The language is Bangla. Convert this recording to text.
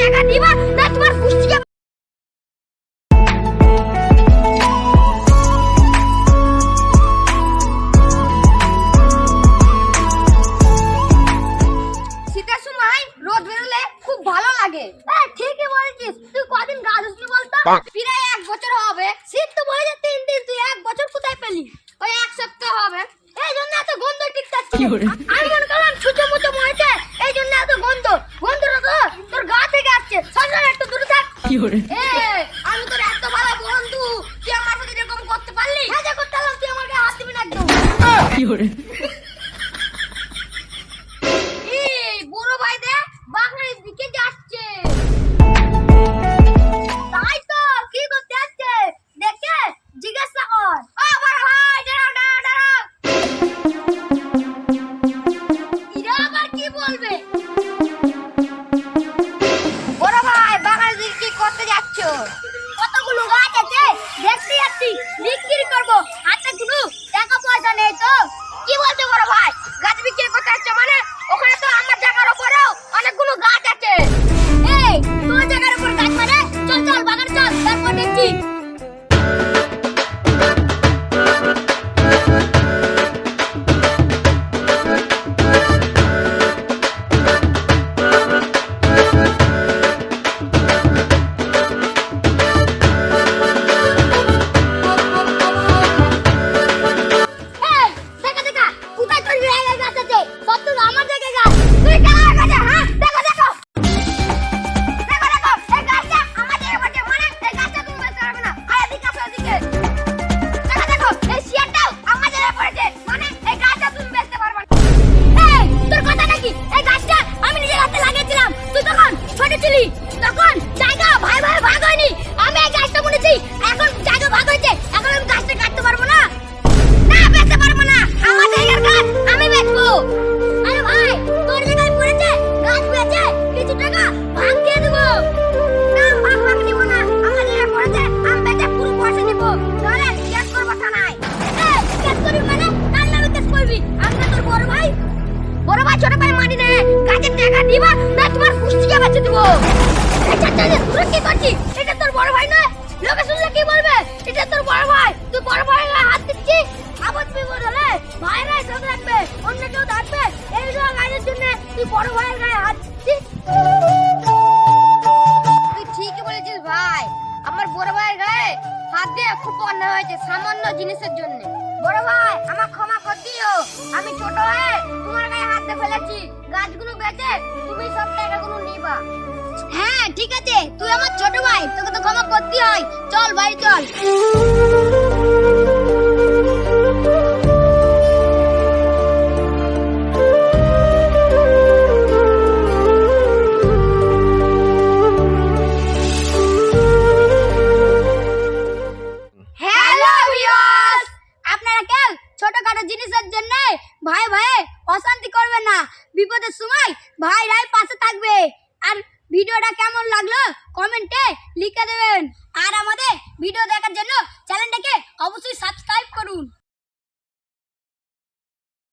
টাকা দিবা না তোমার পুষ্টিকে শীতের সময় রোদ বেরোলে খুব ভালো লাগে। হ্যাঁ ঠিকই বলেছিস। তুই কদিন গা ধুসলি বলতো? প্রায় এক বছর হবে। শীত তো বলে যে তিন দিন তুই এক বছর কোথায় পেলি? ওই এক সপ্তাহ হবে। এই জন্য এত গন্ধ টিকতাচ্ছে আমি মনে করলাম ছুটো মুটো মরেছে এই জন্য এত গন্ধ। আমি তোর এত ভালো বন্ধু তুই আমার সাথে এরকম করতে পারলি? হ্যাঁ যা করতে পারলাম তুই আমার গায়ে হাত দিবি না একদম। এই বড় ভাই দে বাগড়ির দিকে যাচ্ছে। তাই তো কি করতে যাচ্ছে? দেখে জিজ্ঞাসা কর। ও বড় ভাই দাঁড়াও দাঁড়াও দাঁড়াও। কি বলবে? তখন জায়গা ভাই ভাই ভাগ হয়নি। আমি এই গাছটা বুনেছি। এখন জায়গা ভাগ হয়েছে। এখন আমি গাছটা কাটতে পারব না। না, বেচতে পারব না। আমার জায়গার গাছ আমি বেচবো। আরে ভাই, তোর জায়গায় পড়েছে? গাছ বেচে কিছু টাকা ভাগ দিয়ে দেবো। না, ভাগ ভাগ নিবো না। আমার জায়গায় পড়েছে, আমি বেচে পুরো পয়সা নিবো। তাহলে কেস করব থানায়। কেস করবি মানে? কার নামে কেস করবি? আমি তোর বড় ভাই। বড় ভাই, ছোট ভাই মানি নে। গাছের টাকা দিবা, না তোমার তুই ঠিকই বলেছিস ভাই। আমার বড় ভাইয়ের গায়ে হাত দিয়ে খুব অন্যায় হয়েছে সামান্য জিনিসের জন্য। বড় ভাই আমার ক্ষমা করে দিও। আমি ছোট হয়ে তোমার গায়ে হাত দিয়ে ফেলেছি। গাছগুলো বেচে তুমি সব টাকাগুলো নিবা। হ্যাঁ ঠিক আছে। তুই আমার ছোট ভাই, তোকে তো ক্ষমা করতে হয়। চল ভাই চল। করবেন না। বিপদের সময় ভাই রাই পাশে থাকবে। আর ভিডিওটা কেমন লাগল কমেন্টে লিখে দেবেন। আর আমাদের ভিডিও দেখার জন্য চ্যানেলটাকে অবশ্যই সাবস্ক্রাইব করুন।